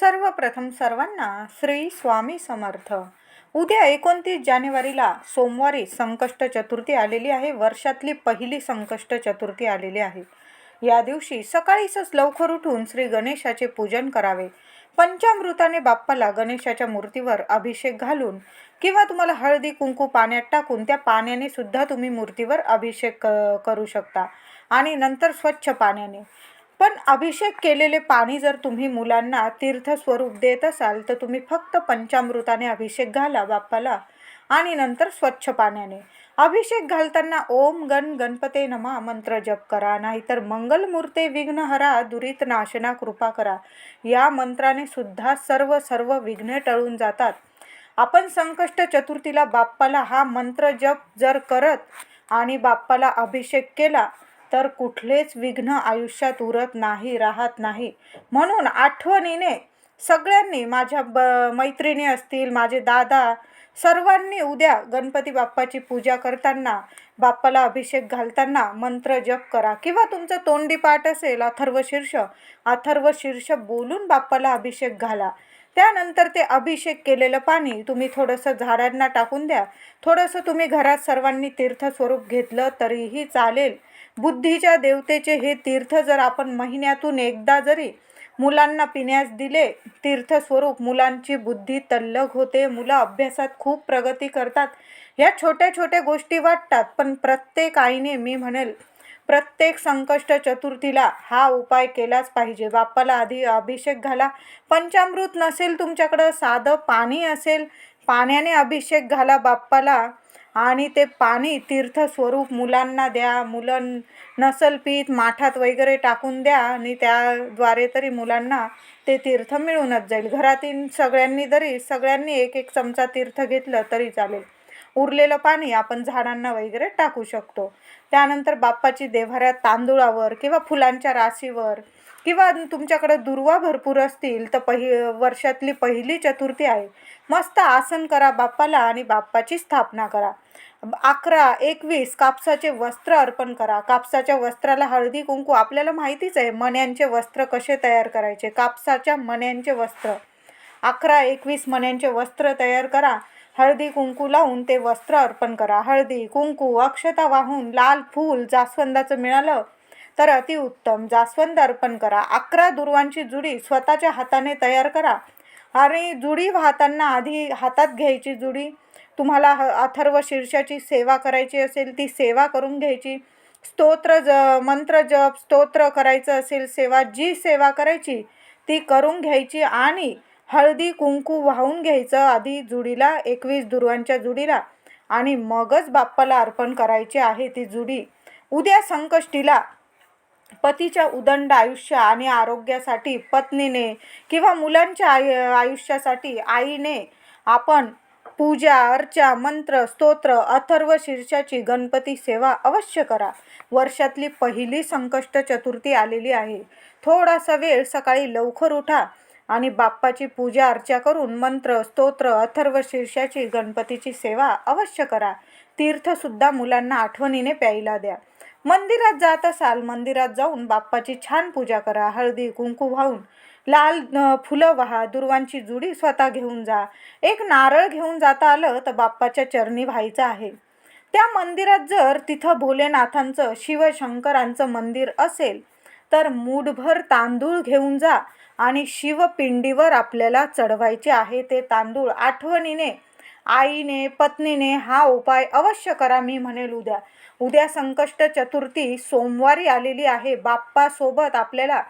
सर्वप्रथम सर्वांना श्री स्वामी समर्थ. उद्या एकोणतीस जानेवारीला सोमवारी संकष्ट चतुर्थी आलेली आहे. वर्षातली पहिली संकष्ट चतुर्थी आलेली आहे. या दिवशी सकाळीच लवकर उठून श्री गणेशाचे पूजन करावे. पंचामृताने बाप्पाला गणेशाच्या मूर्तीवर अभिषेक घालून किंवा तुम्हाला हळदी कुंकू पाण्यात टाकून त्या पाण्याने सुद्धा तुम्ही मूर्तीवर अभिषेक करू शकता. आणि नंतर स्वच्छ पाण्याने. पण अभिषेक केलेले पाणी जर तुम्ही मुलांना तीर्थस्वरूप देत असाल तर तुम्ही फक्त पंचामृताने अभिषेक घाला बाप्पाला आणि नंतर स्वच्छ पाण्याने. अभिषेक घालताना ओम गण गणपते नमा मंत्र जप करा नाहीतर मंगलमूर्ते विघ्नहरा दुरित नाशना कृपा करा. या मंत्राने सुद्धा सर्व सर्व विघ्ने टळून जातात. आपण संकष्ट चतुर्थीला बाप्पाला हा मंत्र जप जर करत आणि बाप्पाला अभिषेक केला तर कुठलेच विघ्न आयुष्यात उरत नाही राहत नाही. म्हणून आठवणीने सगळ्यांनी माझ्या ब मैत्रिणी असतील माझे दादा सर्वांनी उद्या गणपती बाप्पाची पूजा करताना बाप्पाला अभिषेक घालताना मंत्र जप करा. किंवा तुमचं तोंडी पाठ असेल अथर्व शीर्ष अथर्व शीर्ष बोलून बाप्पाला अभिषेक घाला. त्यानंतर ते अभिषेक केलेलं पाणी तुम्ही थोडंसं झाडांना टाकून द्या. थोडंसं तुम्ही घरात सर्वांनी तीर्थस्वरूप घेतलं तरीही चालेल. बुद्धीच्या देवतेचे हे तीर्थ जर आपण महिन्यातून एकदा जरी मुलांना पिण्यास दिले तीर्थस्वरूप मुलांची बुद्धी तल्लग होते मुलं अभ्यासात खूप प्रगती करतात. ह्या छोट्या छोट्या गोष्टी वाटतात पण प्रत्येक आईने मी म्हणेल प्रत्येक संकष्ट चतुर्थीला हा उपाय केलाच पाहिजे. बाप्पाला आधी अभिषेक घाला. पंचामृत नसेल तुमच्याकडं साधं पाणी असेल पाण्याने अभिषेक घाला बाप्पाला. आणि ते पाणी तीर्थस्वरूप मुलांना द्या. मुलं नसल पीत माठात वगैरे टाकून द्या आणि त्याद्वारे तरी मुलांना ते तीर्थ मिळूनच जाईल. घरातील सगळ्यांनी जरी सगळ्यांनी एक एक चमचा तीर्थ घेतलं तरी चालेल. उरलेलं पाणी आपण झाडांना वगैरे टाकू शकतो. त्यानंतर बाप्पाची देव्हाऱ्या तांदूळावर किंवा फुलांच्या राशीवर किंवा तुमच्याकडे दुर्वा भरपूर असतील तर पहि वर्षातली पहिली चतुर्थी आहे. मस्त आसन करा बाप्पाला आणि बाप्पाची स्थापना करा. अकरा एकवीस कापसाचे वस्त्र अर्पण करा. कापसाच्या वस्त्राला हळदी कुंकू आपल्याला माहितीच आहे मण्यांचे वस्त्र कसे तयार करायचे? कापसाच्या मण्यांचे वस्त्र. अकरा एकवीस मण्यांचे वस्त्र तयार करा. हळदी कुंकू लावून ते वस्त्र अर्पण करा. हळदी कुंकू अक्षता वाहून लाल फूल जास्वंदाचं मिळालं तर अतिउत्तम जास्वंद अर्पण करा. अकरा दुर्वांची जुडी स्वतःच्या हाताने तयार करा. आणि जुडी वाहताना आधी हातात घ्यायची जुडी. तुम्हाला ह अथर्व शीर्षाची सेवा करायची असेल ती सेवा करून घ्यायची. स्तोत्र ज मंत्र जप स्तोत्र करायचं असेल सेवा जी सेवा करायची ती करून घ्यायची. आणि हळदी कुंकू वाहून घ्यायचं. आधी जुडीला एकवीस दुर्वांच्या जुडीला आणि मगच बाप्पाला अर्पण करायची आहे ती जुडी. उद्या संकष्टीला पतीच्या उदंड आयुष्य आणि आरोग्यासाठी पत्नीने किंवा मुलांच्या आय आयुष्यासाठी आईने आपण पूजा अर्चा मंत्र स्तोत्र अथर्व शीर्षाची गणपती सेवा अवश्य करा. वर्षातली पहिली संकष्ट चतुर्थी आलेली आहे. थोडासा वेळ सकाळी लवकर उठा. आणि बाप्पाची पूजा अर्चा करून मंत्र स्तोत्र अथर्व शीर्षाची गणपतीची सेवा अवश्य करा. तीर्थसुद्धा मुलांना आठवणीने प्यायला द्या. मंदिरात जात असाल मंदिरात जाऊन बाप्पाची छान पूजा करा. हळदी कुंकू वाहून लाल फुलं वाहा. दुर्वांची जुडी स्वतः घेऊन जा. एक नारळ घेऊन जाता आलं तर बाप्पाच्या चरणी व्हायचं आहे. त्या मंदिरात जर तिथं भोलेनाथांचं शिवशंकरांचं मंदिर असेल तर मूठभर तांदूळ घेऊन जा. आणि शिवपिंडीवर आपल्याला चढवायचे आहे ते तांदूळ आठवणीने आईने पत्नीने हा उपाय अवश्य करा मी म्हणेल उद्या. उद्या संकष्ट चतुर्थी सोमवारी आलेली आहे. बाप्पासोबत आपल्याला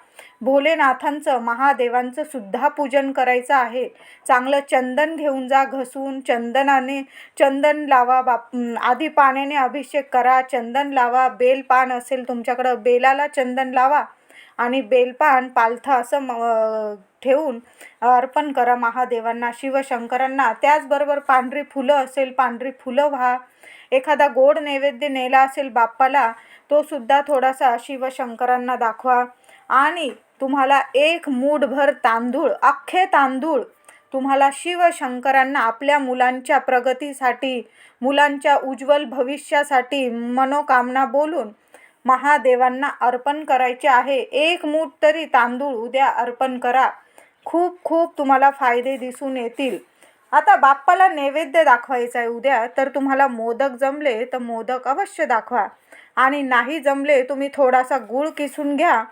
भोलेनाथांचं महादेवांचं सुद्धा पूजन करायचं आहे. चांगलं चंदन घेऊन जा घसून चंदनाने चंदन लावा बाप आधी पाण्याने अभिषेक करा चंदन लावा बेलपान असेल तुमच्याकडं बेलाला चंदन लावा. आणि बेलपान पालथं असं म- ठेवून अर्पण करा महादेवांना शिवशंकरांना. त्याचबरोबर पांढरी फुलं असेल पांढरी फुलं व्हा. एखादा गोड नैवेद्य नेला असेल बाप्पाला तो सुद्धा थोडासा शिवशंकरांना दाखवा. आणि तुम्हाला एक मूठभर तांदूळ अख्खे तांदूळ तुम्हाला शिवशंकरांना आपल्या मुलांच्या प्रगतीसाठी मुलांच्या उज्ज्वल भविष्यासाठी मनोकामना बोलून महादेवांना अर्पण करायचे आहे. एक मूठ तरी तांदूळ उद्या अर्पण करा. खूप खूप तुम्हाला फायदे दिसून येतील. आता बाप्पाला नैवेद्य दाखवायचा आहे उद्या. तर तुम्हाला मोदक जमले तर मोदक अवश्य दाखवा. आणि नाही जमले तुम्ही थोडासा गूळ किसून घ्या.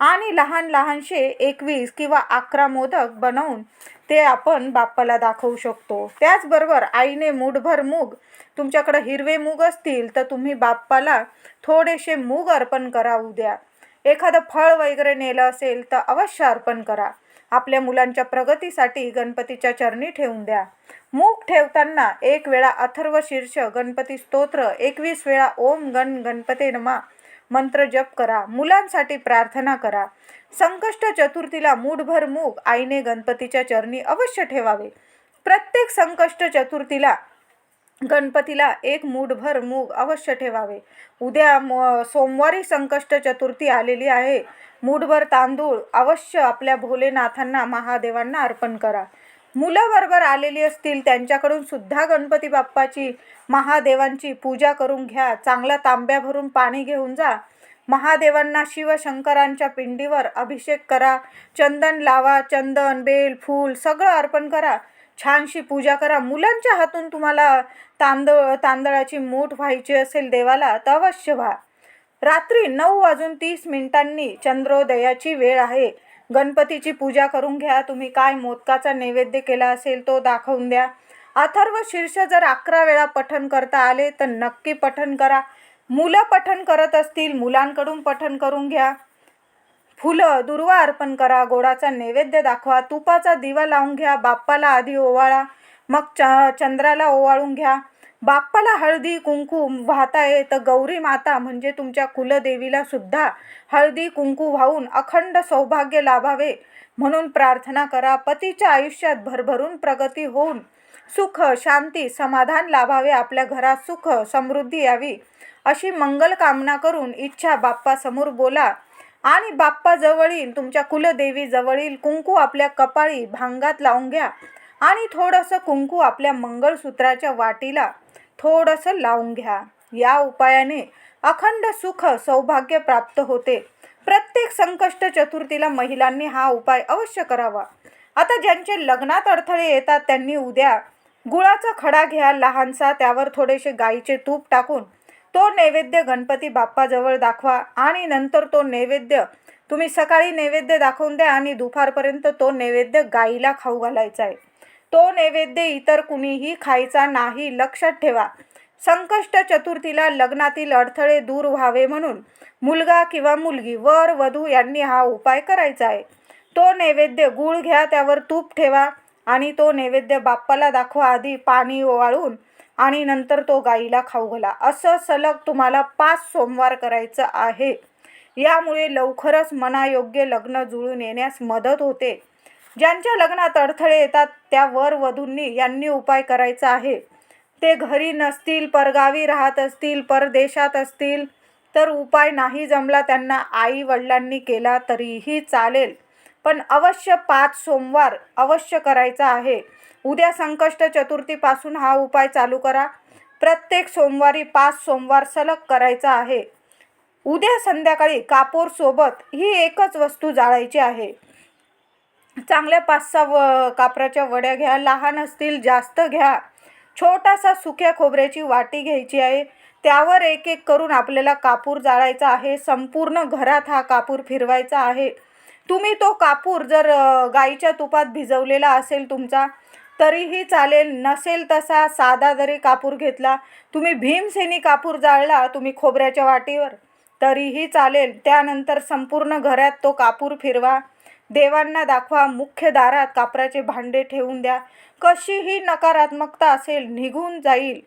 आणि लहान लहानशे एकवीस किंवा अकरा मोदक बनवून ते आपण बाप्पाला दाखवू शकतो. त्याचबरोबर आईने मूठभर मूग तुमच्याकडं हिरवे मूग असतील तर तुम्ही बाप्पाला थोडेसे मूग अर्पण करा उद्या एखादं फळ वगैरे नेलं असेल तर अवश्य अर्पण करा. आपल्या मुलांच्या प्रगतीसाठी गणपतीच्या चरणी ठेवून द्या. मूग ठेवताना एक वेळा अथर्व शीर्ष गणपती स्तोत्र एकवीस वेळा ओम गण गणपते नमा मंत्र जप करा. मुलांसाठी प्रार्थना करा. संकष्ट चतुर्थीला मूठभर मूग आईने गणपतीच्या चरणी अवश्य ठेवावे. प्रत्येक संकष्ट चतुर्थीला गणपतीला एक मूठभर मूग अवश्य ठेवावे. उद्या म सोमवारी संकष्ट चतुर्थी आलेली आहे. मूठभर तांदूळ अवश्य आपल्या भोलेनाथांना महादेवांना अर्पण करा. मुलं बरोबर आलेली असतील त्यांच्याकडून सुद्धा गणपती बाप्पाची महादेवांची पूजा करून घ्या. चांगला तांब्या भरून पाणी घेऊन जा. महादेवांना शिवशंकरांच्या पिंडीवर अभिषेक करा. चंदन लावा चंदन बेल फूल सगळं अर्पण करा. छानशी पूजा करा. मुलांच्या हातून तुम्हाला तांदळ तांदळाची मूठ व्हायची असेल देवाला तर अवश्य व्हा रात्री नऊ वाजून तीस मिनिटांनी चंद्रोदयाची वेळ आहे. गणपतीची पूजा करून घ्या. तुम्ही काय मोदकाचा नैवेद्य केला असेल तो दाखवून द्या. अथर्व शीर्ष जर अकरा वेळा पठण करता आले तर नक्की पठण करा. मुलं पठण करत असतील मुलांकडून पठण करून घ्या. फुलं दुर्वा अर्पण करा गोडाचा नैवेद्य दाखवा तुपाचा दिवा लावून घ्या बाप्पाला आधी ओवाळा मग च चंद्राला ओवाळून घ्या. बाप्पाला हळदी कुंकू वाहताय तर गौरी माता म्हणजे तुमच्या कुलदेवीला सुद्धा हळदी कुंकू वाहून अखंड सौभाग्य लाभावे. म्हणून प्रार्थना करा पतीच्या आयुष्यात भरभरून प्रगती होऊन सुख शांती समाधान लाभावे. आपल्या घरात सुख समृद्धी यावी. अशी मंगल कामना करून इच्छा बाप्पासमोर बोला. आणि बाप्पा जवळील तुमच्या कुलदेवी जवळील कुंकू आपल्या कपाळी भांगात लावून घ्या. आणि थोडंसं कुंकू आपल्या मंगळसूत्राच्या वाटीला थोडंसं लावून घ्या. या उपायाने अखंड सुख सौभाग्य प्राप्त होते. प्रत्येक संकष्ट चतुर्थीला महिलांनी हा उपाय अवश्य करावा. आता ज्यांचे लग्नात अडथळे येतात त्यांनी उद्या गुळाचा खडा घ्या. लहानसा त्यावर थोडेसे गाईचे तूप टाकून तो नैवेद्य गणपती बाप्पाजवळ दाखवा आणि नंतर तो नैवेद्य तुम्ही सकाळी नैवेद्य दाखवून द्या आणि दुपारपर्यंत तो नैवेद्य गाईला खाऊ घालायचा आहे. तो नैवेद्य इतर कुणीही खायचा नाही लक्षात ठेवा. संकष्ट चतुर्थीला लग्नातील अडथळे दूर व्हावे म्हणून मुलगा किंवा मुलगी वर वधू यांनी हा उपाय करायचा आहे. तो नैवेद्य गूळ घ्या त्यावर तूप ठेवा आणि तो नैवेद्य बाप्पाला दाखवा आधी पाणी ओवाळून आणि नंतर तो गाईला खाऊ घाला. असं सलग तुम्हाला पाच सोमवार करायचं आहे. यामुळे लवकरच मनायोग्य लग्न जुळून येण्यास मदत होते. ज्यांच्या लग्नात अडथळे येतात त्या वर वधूंनी यांनी उपाय करायचा आहे. ते घरी नसतील परगावी राहत असतील परदेशात असतील तर उपाय नाही जमला त्यांना आई वडिलांनी केला तरीही चालेल. पण अवश्य पाच सोमवार अवश्य करायचा आहे. उद्या संकष्ट चतुर्थीपासून हा उपाय चालू करा. प्रत्येक सोमवारी पाच सोमवार सलग करायचा आहे. उद्या संध्याकाळी कापूर सोबत ही एकच वस्तू जाळायची आहे. चांगल्या पाच सहा व कापराच्या वड्या घ्या लहान असतील जास्त घ्या. छोटासा सुक्या खोबऱ्याची वाटी घ्यायची आहे. त्यावर एक एक करून आपल्याला कापूर जाळायचा आहे. संपूर्ण घरात हा कापूर फिरवायचा आहे. तुम्ही तो कापूर जर गाईच्या तुपात भिजवलेला असेल तुमचा तरीही चालेल नसेल तसा साधा जरी कापूर घेतला तुम्ही भीमसेनी कापूर जाळला तुम्ही खोबऱ्याच्या वाटीवर तरीही चालेल. त्यानंतर संपूर्ण घरात तो कापूर फिरवा. देवांना दाखवा मुख्य दारात कापराचे भांडे ठेवून द्या. कशीही नकारात्मकता असेल निघून जाईल.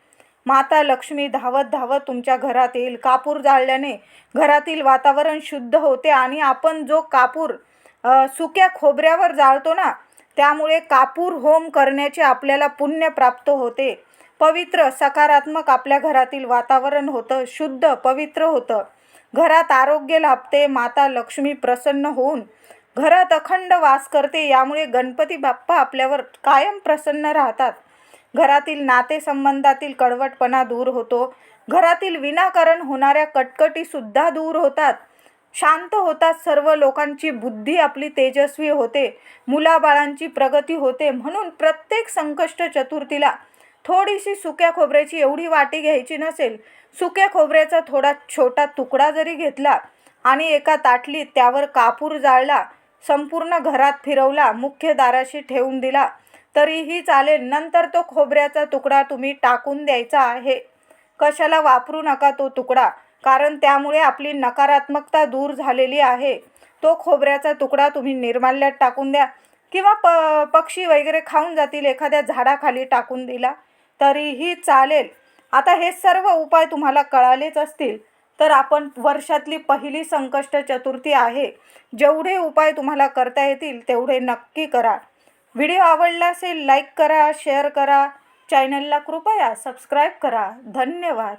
माता लक्ष्मी धावत धावत तुमच्या घरात येईल. कापूर जाळल्याने घरातील वातावरण शुद्ध होते आणि आपण जो कापूर सुक्या खोबऱ्यावर जाळतो ना त्यामुळे कापूर होम करण्याचे आपल्याला पुण्य प्राप्त होते. पवित्र सकारात्मक आपल्या घरातील वातावरण होतं शुद्ध पवित्र होतं. घरात आरोग्य लाभते माता लक्ष्मी प्रसन्न होऊन. घरात अखंड वास करते यामुळे गणपती बाप्पा आपल्यावर कायम प्रसन्न राहतात. घरातील नातेसंबंधातील कडवटपणा दूर होतो. घरातील विनाकारण होणाऱ्या कटकटीसुद्धा दूर होतात. शांत होतात सर्व लोकांची बुद्धी आपली तेजस्वी होते मुलाबाळांची प्रगती होते म्हणून प्रत्येक संकष्ट चतुर्थीला थोडीशी सुक्या खोबऱ्याची एवढी वाटी घ्यायची नसेल सुक्या खोबऱ्याचा थोडा छोटा तुकडा जरी घेतला आणि एका ताटलीत त्यावर कापूर जाळला संपूर्ण घरात फिरवला मुख्य दाराशी ठेवून दिला तरीही चालेल नंतर तो खोबऱ्याचा तुकडा तुम्ही टाकून द्यायचा आहे. कशाला वापरू नका तो तुकडा? कारण त्यामुळे आपली नकारात्मकता दूर झालेली आहे. तो खोबऱ्याचा तुकडा तुम्ही निर्माल्यात टाकून द्या किंवा प पक्षी वगैरे खाऊन जातील एखाद्या झाडाखाली टाकून दिला तरीही चालेल. आता हे सर्व उपाय तुम्हाला कळालेच असतील. तर आपण वर्षातली पहिली संकष्ट चतुर्थी आहे. जेवढे उपाय तुम्हाला करता येतील तेवढे नक्की करा. व्हिडिओ आवडला असेल लाईक करा शेअर करा. चॅनलला कृपया सबस्क्राईब करा. धन्यवाद.